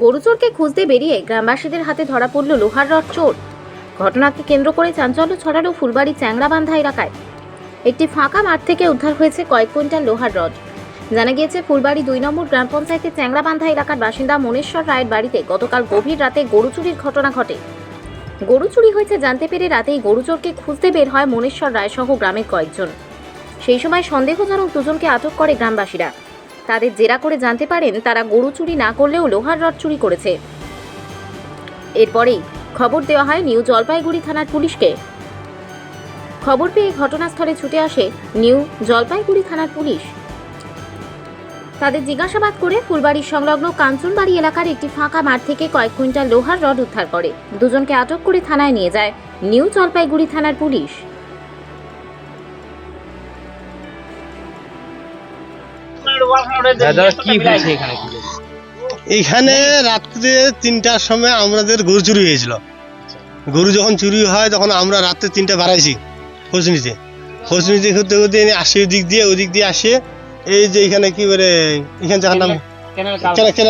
গরুচোরকে খুঁজতে বেরিয়ে গ্রামবাসীদের হাতে ধরা পড়ল লোহার রড চোর। ঘটনাকে কেন্দ্র করে চাঞ্চল্য ছড়ালো ফুলবাড়ি চ্যাংরাবান্ধা এলাকায়। একটি ফাঁকা মাঠ থেকে উদ্ধার হয়েছে কয়েক কুইন্টাল লোহার রড। জানা গিয়েছে, ফুলবাড়ি দুই নম্বর গ্রাম পঞ্চায়েতের চ্যাংরাবান্ধা এলাকার বাসিন্দা মনেশ্বর রায়ের বাড়িতে গতকাল গভীর রাতে গরু চুরির ঘটনা ঘটে। গরু চুরি হয়েছে জানতে পেরে রাতেই গরুচোরকে খুঁজতে বের হয় মনেশ্বর রায় সহ গ্রামের কয়েকজন। সেই সময় সন্দেহজনক দুজনকে আটক করে গ্রামবাসীরা। তাদের জেরা করে জানতে পারেন তারা গরু চুরি না করলেও লোহার রড চুরি করেছে। এরপরেই খবর দেওয়া হয় নিউ জলপাইগুড়ি থানার পুলিশকে। খবর পেয়ে ঘটনাস্থলে ছুটে আসে নিউ জলপাইগুড়ি থানার পুলিশ। তাদের জিজ্ঞাসাবাদ করে ফুলবাড়ির সংলগ্ন কাঞ্চনবাড়ি এলাকার একটি ফাঁকা মাঠ থেকে কয়েক কুইন্টাল লোহার রড উদ্ধার করে। দুজনকে আটক করে থানায় নিয়ে যায় নিউ জলপাইগুড়ি থানার পুলিশ। এখানে? রাত্রে তিনটার সময় আমাদের গরু চুরি হয়েছিল। গরু যখন চুরি হয় তখন আমরা রাত্রে তিনটা বাড়াইছি খোঁজ নিতে। খোঁজ নিতে করতে করতে আসে ওই দিক দিয়ে ওই দিক দিয়ে আসে। এই যে এখানে কি বলে এখানে জায়গার নাম? কেন কেন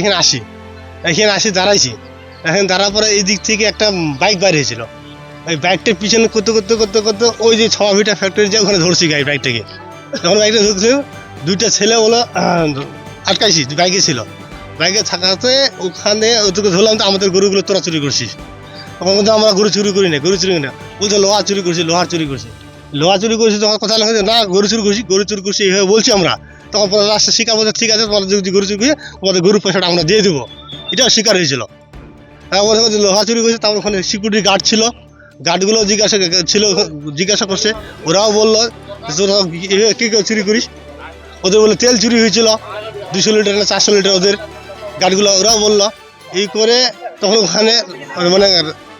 এখানে আসি। এখানে আসি দাঁড়াইছি। এখন দাঁড়ার পরে এই দিক থেকে একটা বাইক বাইর হয়েছিল। ওই বাইকটার পিছনে করতে করতে করতে করতে ওই যে ছ ভিটা ফ্যাক্টরি যে ওখানে ধরছি গাড়ি বাইকটাকে। যখন বাইকটা ধরছিল দুইটা ছেলে বলো আটকাইছি বাইকে ছিল। বাইকে থাকাতে ওখানে ওদেরকে ধরলাম তো আমাদের গরুগুলো তোরা চুরি করছিস। তখন বলছে, আমরা গরু চুরি করি না, গরু চুরি না। বলছে, লোহা চুরি করছি লোহার চুরি করছি। লোহা চুরি করছি, তখন কথা লাগে না, গরু চুরি করছি, গরু চুরি করছি, এইভাবে বলছি আমরা। তখন রাস্তা শিকার বলছে, ঠিক আছে, তোমাদের যদি গরু চুরি করে, তোমাদের গরুর পয়সাটা আমরা দিয়ে দেবো। এটাও স্বীকার হয়েছিল। হ্যাঁ বলছে লোহা চুরি করেছে। তারপর ওখানে সিকিউরিটি গার্ড ছিল। গার্ডগুলো জিজ্ঞাসা, ছিল, জিজ্ঞাসা করছে। ওরাও বলল, তোরা কে কেউ চুরি করিস? ওদের বলে তেল চুরি হয়েছিল দুশো লিটার না চারশো লিটার ওদের। গাড়িগুলো ওরাও বলল এই করে তখন ওখানে মানে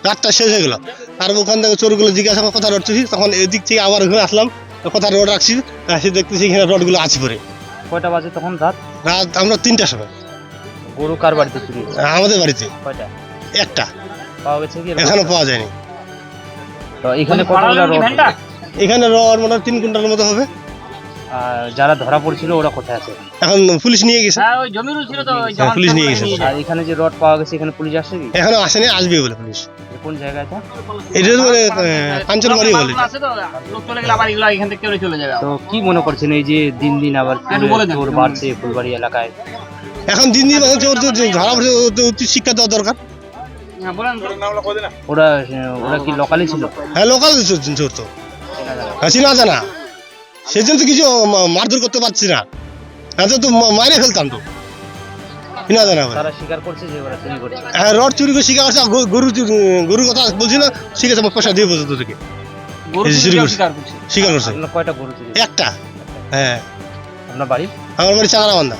রাতটা শেষ হয়ে গেলো। আর ওখান থেকে চোরগুলো জিজ্ঞাসা করে কথা রটতেছি তখন এদিক থেকে আবার ঘুরে আসলাম কথা রোড রাখছি আসি দেখতেছি এখানে রডগুলো আছে পরে। কয়টা বাজে তখন রাত? রাত আমরা তিনটার সময়। গরু কার বাড়িতে চুরি আমাদের বাড়িতে। কয়টা? একটা। পাওয়া গেছে কি এখনও পাওয়া যায়নি। তো এখানে কতগুলো রড? এখানে রড মনে হয় তিন কুইন্টালের মতো হবে। যারা ধরা পড়ছিল ওরা কোথায় আছে? এখন পুলিশ নিয়ে গেছে। হ্যাঁ ওই জমির ছিল তো হ্যাঁ, পুলিশ নিয়ে গেছে। আর এখানে যে রড পাওয়া গেছে এখানে পুলিশ আসছে কি? এখনও আসেনি আসবে বলে পুলিশ। কোন জায়গাটা এটা? তো মানে কাঞ্চনবাড়ি বলে আছে তো লোক চলে গেলে আবার এগুলো এখান থেকে কেউ চলে যাবে। তো কি মনে করছেন এই যে দিন দিন আবার চোর বাড়ছে ফুলবাড়ি এলাকায়? এখন দিন দিন মানে চোর চোর ধরা পড়ছে উচিত শিক্ষা দেওয়া দরকার। হ্যাঁ ওরা ওরা কি লোকালই ছিল? হ্যাঁ লোকাল চোর চোর তো। হ্যাঁ চিনা জানা। সেজন্য তো কিছু মারধর করতে পারছি না। এত তো মাইরে ফেলতাম তো। চিনা জানা। তারা স্বীকার করছে যে ওরা চুরি করছে। হ্যাঁ রড চুরি করে শিকার করছে গরু- গরু গরুর কথা বলছি না ঠিক আছে আমার পয়সা দিয়ে তোদেরকে। গরু চুরি করছে। স্বীকার করছে? স্বীকার করছে। আপনার কয়টা গরু চুরি? একটা। হ্যাঁ আপনার আমার বাড়ি চাঙারা বান্ধা